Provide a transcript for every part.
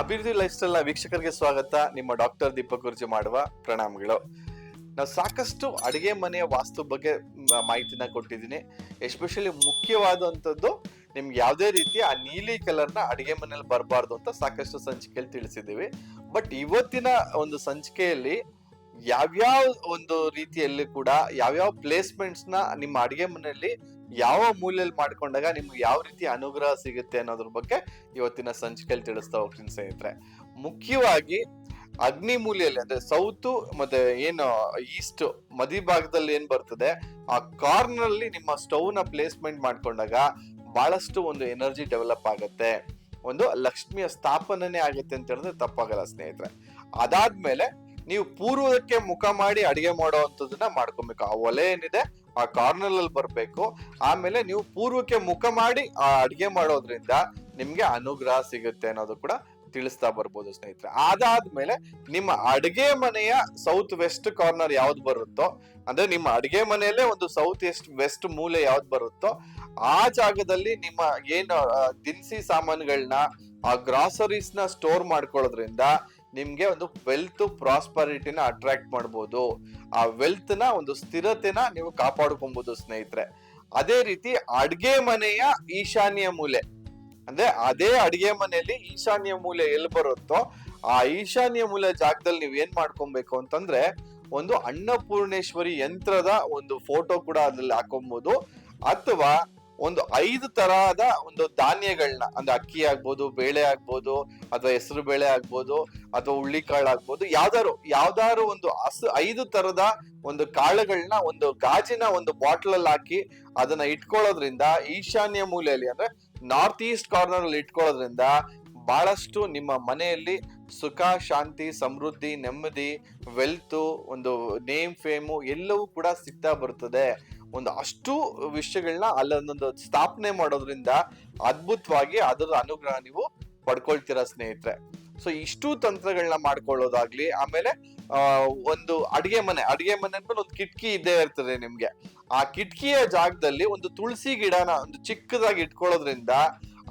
ಅಭಿವೃದ್ಧಿ life style ವೀಕ್ಷಕರಿಗೆ ಸ್ವಾಗತ. ನಿಮ್ಮ ಡಾಕ್ಟರ್ ದೀಪಕ್ ಗುರ್ಜಿ ಮಾಡುವ ಪ್ರಣಾಮಗಳು. ನಾವು ಸಾಕಷ್ಟು ಅಡಿಗೆ ಮನೆಯ ವಾಸ್ತು ಬಗ್ಗೆ ಮಾಹಿತಿನ ಕೊಟ್ಟಿದ್ದೀನಿ. ಎಸ್ಪೆಷಲಿ ಮುಖ್ಯವಾದಂಥದ್ದು ನಿಮ್ಗೆ ಯಾವುದೇ ರೀತಿ ಆ ನೀಲಿ ಕಲರ್ನ ಅಡಿಗೆ ಮನೆಯಲ್ಲಿ ಬರಬಾರ್ದು ಅಂತ ಸಾಕಷ್ಟು ಸಂಚಿಕೆಯಲ್ಲಿ ತಿಳಿಸಿದ್ದೀವಿ. ಬಟ್ ಇವತ್ತಿನ ಒಂದು ಸಂಚಿಕೆಯಲ್ಲಿ ಯಾವ್ಯಾವ ಒಂದು ರೀತಿಯಲ್ಲಿ ಕೂಡ ಯಾವ್ಯಾವ ಪ್ಲೇಸ್ಮೆಂಟ್ಸ್ನ ನಿಮ್ಮ ಅಡಿಗೆ ಮನೆಯಲ್ಲಿ ಯಾವ ಮೂಲೆಯಲ್ಲಿ ಮಾಡ್ಕೊಂಡಾಗ ನಿಮ್ಗೆ ಯಾವ ರೀತಿ ಅನುಗ್ರಹ ಸಿಗುತ್ತೆ ಅನ್ನೋದ್ರ ಬಗ್ಗೆ ಇವತ್ತಿನ ಸಂಚಿಕೆಯಲ್ಲಿ ತಿಳಿಸ್ತಾ ಹೋಗ್ತೀನಿ ಸ್ನೇಹಿತರೆ. ಮುಖ್ಯವಾಗಿ ಅಗ್ನಿ ಮೂಲೆಯಲ್ಲಿ ಅಂದ್ರೆ ಸೌತ್ ಮತ್ತೆ ಏನು ಈಸ್ಟ್ ಮದಿ ಭಾಗದಲ್ಲಿ ಏನ್ ಬರ್ತದೆ, ಆ ಕಾರ್ನರ್ ಅಲ್ಲಿ ನಿಮ್ಮ ಸ್ಟವ್ನ ಪ್ಲೇಸ್ಮೆಂಟ್ ಮಾಡ್ಕೊಂಡಾಗ ಬಹಳಷ್ಟು ಒಂದು ಎನರ್ಜಿ ಡೆವಲಪ್ ಆಗುತ್ತೆ. ಒಂದು ಲಕ್ಷ್ಮಿಯ ಸ್ಥಾಪನೆ ಆಗುತ್ತೆ ಅಂತ ಹೇಳಿದ್ರೆ ತಪ್ಪಾಗಲ್ಲ ಸ್ನೇಹಿತರೆ. ಅದಾದ್ಮೇಲೆ ನೀವು ಪೂರ್ವಕ್ಕೆ ಮುಖ ಮಾಡಿ ಅಡಿಗೆ ಮಾಡುವಂತದನ್ನ ಮಾಡ್ಕೊಬೇಕು. ಆ ಒಲೆ ಏನಿದೆ, ಆ ಕಾರ್ನರ್ ಅಲ್ಲಿ ಬರ್ಬೇಕು. ಆಮೇಲೆ ನೀವು ಪೂರ್ವಕ್ಕೆ ಮುಖ ಮಾಡಿ ಆ ಅಡಿಗೆ ಮಾಡೋದ್ರಿಂದ ನಿಮ್ಗೆ ಅನುಗ್ರಹ ಸಿಗುತ್ತೆ ಅನ್ನೋದು ಕೂಡ ತಿಳಿಸ್ತಾ ಬರ್ಬೋದು ಸ್ನೇಹಿತರೆ. ಅದಾದ್ಮೇಲೆ ನಿಮ್ಮ ಅಡಿಗೆ ಮನೆಯ ಸೌತ್ ವೆಸ್ಟ್ ಕಾರ್ನರ್ ಯಾವ್ದು ಬರುತ್ತೋ, ಅಂದ್ರೆ ನಿಮ್ಮ ಅಡಿಗೆ ಮನೆಯಲ್ಲೇ ಒಂದು ಸೌತ್ ಎಸ್ಟ್ ವೆಸ್ಟ್ ಮೂಲೆ ಯಾವ್ದು ಬರುತ್ತೋ, ಆ ಜಾಗದಲ್ಲಿ ನಿಮ್ಮ ಏನು ದಿನಸಿ ಸಾಮಾನುಗಳನ್ನ ಆ ಗ್ರಾಸರೀಸ್ನ ಸ್ಟೋರ್ ಮಾಡ್ಕೊಳ್ಳೋದ್ರಿಂದ ನಿಮ್ಗೆ ಒಂದು ವೆಲ್ತ್ ಪ್ರಾಸ್ಪರಿಟಿನ ಅಟ್ರಾಕ್ಟ್ ಮಾಡ್ಬೋದು. ಆ ವೆಲ್ತ್ನ ಒಂದು ಸ್ಥಿರತೆನ ನೀವು ಕಾಪಾಡ್ಕೊಬಹುದು ಸ್ನೇಹಿತರೆ. ಅದೇ ರೀತಿ ಅಡ್ಗೆ ಮನೆಯ ಈಶಾನ್ಯ ಮೂಲೆ. ಅಂದ್ರೆ ಅದೇ ಅಡಿಗೆ ಮನೆಯಲ್ಲಿ ಈಶಾನ್ಯ ಮೂಲೆ ಎಲ್ಲಿ ಬರುತ್ತೋ, ಆ ಈಶಾನ್ಯ ಮೂಲೆ ಜಾಗದಲ್ಲಿ ನೀವು ಏನ್ ಮಾಡ್ಕೊಬೇಕು ಅಂತಂದ್ರೆ, ಒಂದು ಅನ್ನಪೂರ್ಣೇಶ್ವರಿ ಯಂತ್ರದ ಒಂದು ಫೋಟೋ ಕೂಡ ಅದ್ರಲ್ಲಿ ಹಾಕೊಬಹುದು ಅಥವಾ ಒಂದು ಐದು ತರಹದ ಒಂದು ಧಾನ್ಯಗಳನ್ನ ಅಂದ್ರೆ ಅಕ್ಕಿ ಆಗ್ಬೋದು, ಬೇಳೆ ಆಗ್ಬೋದು, ಅಥವಾ ಹೆಸರು ಬೇಳೆ ಆಗ್ಬೋದು, ಅಥವಾ ಹುಳ್ಳಿಕಾಳು ಆಗ್ಬೋದು ಯಾವ್ದಾರು ಯಾವ್ದಾರು ಒಂದು ಹಸು, ಐದು ತರದ ಒಂದು ಕಾಳುಗಳನ್ನ ಒಂದು ಗಾಜಿನ ಒಂದು ಬಾಟ್ಲಲ್ಲಿ ಹಾಕಿ ಅದನ್ನ ಇಟ್ಕೊಳ್ಳೋದ್ರಿಂದ, ಈಶಾನ್ಯ ಮೂಲೆಯಲ್ಲಿ ಅಂದ್ರೆ ನಾರ್ತ್ ಈಸ್ಟ್ ಕಾರ್ನರ್ ಅಲ್ಲಿ ಇಟ್ಕೊಳ್ಳೋದ್ರಿಂದ ಬಹಳಷ್ಟು ನಿಮ್ಮ ಮನೆಯಲ್ಲಿ ಸುಖ, ಶಾಂತಿ, ಸಮೃದ್ಧಿ, ನೆಮ್ಮದಿ, ವೆಲ್ತು, ಒಂದು ನೇಮ್, ಫೇಮು ಎಲ್ಲವೂ ಕೂಡ ಸಿಗ್ತಾ ಬರ್ತದೆ. ಒಂದು ಅಷ್ಟು ವಿಷಯಗಳನ್ನ ಅಲ್ಲೊಂದೊಂದು ಸ್ಥಾಪನೆ ಮಾಡೋದ್ರಿಂದ ಅದ್ಭುತವಾಗಿ ಅದರ ಅನುಗ್ರಹ ನೀವು ಪಡ್ಕೊಳ್ತೀರ ಸ್ನೇಹಿತರೆ. ಸೊ ಇಷ್ಟು ತಂತ್ರಗಳನ್ನ ಮಾಡ್ಕೊಳ್ಳೋದಾಗ್ಲಿ, ಆಮೇಲೆ ಒಂದು ಅಡಿಗೆ ಮನೆ ಅಡಿಗೆ ಮನೆ ಅಂದ್ಮೇಲೆ ಒಂದು ಕಿಟಕಿ ಇದ್ದೇ ಇರ್ತದೆ ನಿಮ್ಗೆ. ಆ ಕಿಟಕಿಯ ಜಾಗದಲ್ಲಿ ಒಂದು ತುಳಸಿ ಗಿಡನ ಒಂದು ಚಿಕ್ಕದಾಗಿ ಇಟ್ಕೊಳ್ಳೋದ್ರಿಂದ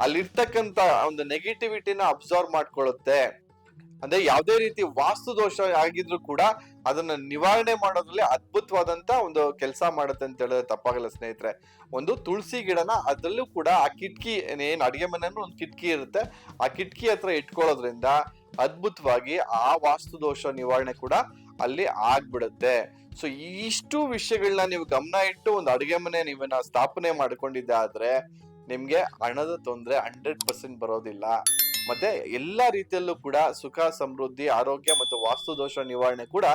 ಅಲ್ಲಿರ್ತಕ್ಕಂತ ಒಂದು ನೆಗೆಟಿವಿಟಿನ ಅಬ್ಸರ್ವ್ ಮಾಡ್ಕೊಳ್ಳುತ್ತೆ. ಅಂದ್ರೆ ಯಾವುದೇ ರೀತಿ ವಾಸ್ತು ದೋಷ ಆಗಿದ್ರು ಕೂಡ ಅದನ್ನ ನಿವಾರಣೆ ಮಾಡೋದ್ರಲ್ಲಿ ಅದ್ಭುತವಾದಂತ ಒಂದು ಕೆಲಸ ಮಾಡುತ್ತೆ ಅಂತ ಹೇಳಿದ್ರೆ ತಪ್ಪಾಗಲ್ಲ ಸ್ನೇಹಿತರೆ. ಒಂದು ತುಳಸಿ ಗಿಡನ ಅದರಲ್ಲೂ ಕೂಡ ಆ ಕಿಟಕಿ ಏನ್ ಅಡಿಗೆ ಮನೆ ಒಂದು ಕಿಟಕಿ ಇರುತ್ತೆ. ಆ ಕಿಟಕಿ ಹತ್ರ ಇಟ್ಕೊಳ್ಳೋದ್ರಿಂದ ಅದ್ಭುತವಾಗಿ ಆ ವಾಸ್ತು ದೋಷ ನಿವಾರಣೆ ಕೂಡ ಅಲ್ಲಿ ಆಗ್ಬಿಡುತ್ತೆ. ಸೊ ಇಷ್ಟು ವಿಷಯಗಳನ್ನ ನೀವು ಗಮನ ಇಟ್ಟು ಒಂದು ಅಡುಗೆ ಮನೆ ನೀವನ್ನ ಸ್ಥಾಪನೆ ಮಾಡ್ಕೊಂಡಿದ್ದಾದ್ರೆ ನಿಮ್ಗೆ ಹಣದ ತೊಂದರೆ ಹಂಡ್ರೆಡ್ ಪರ್ಸೆಂಟ್ ಬರೋದಿಲ್ಲ. ಮತ್ತೆ ಎಲ್ಲಾ ರೀತಿಯಲ್ಲೂ ಕೂಡ ಸುಖ, ಸಮೃದ್ಧಿ, ಆರೋಗ್ಯ ಮತ್ತು ವಾಸ್ತು ದೋಷ ನಿವಾರಣೆ ಕೂಡ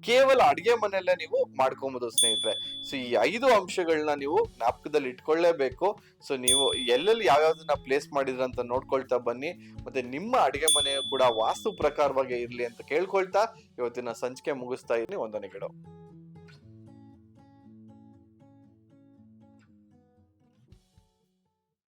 ಕೇವಲ ಅಡಿಗೆ ಮನೆಯಲ್ಲೇ ನೀವು ಮಾಡ್ಕೊಬಹುದು ಸ್ನೇಹಿತರೆ. ಸೊ ಈ ಐದು ಅಂಶಗಳನ್ನ ನೀವು ಜ್ಞಾಪಕದಲ್ಲಿ ಇಟ್ಕೊಳ್ಳೇಬೇಕು. ಸೊ ನೀವು ಎಲ್ಲೆಲ್ಲಿ ಯಾವ್ಯಾವ್ದನ್ನ ಪ್ಲೇಸ್ ಮಾಡಿದ್ರ ಅಂತ ನೋಡ್ಕೊಳ್ತಾ ಬನ್ನಿ. ಮತ್ತೆ ನಿಮ್ಮ ಅಡಿಗೆ ಮನೆ ಕೂಡ ವಾಸ್ತು ಪ್ರಕಾರವಾಗಿ ಇರ್ಲಿ ಅಂತ ಕೇಳ್ಕೊಳ್ತಾ ಇವತ್ತಿನ ಸಂಚಿಕೆ ಮುಗಿಸ್ತಾ ಇದ್ದೀನಿ. ವಂದನೆಗಳು.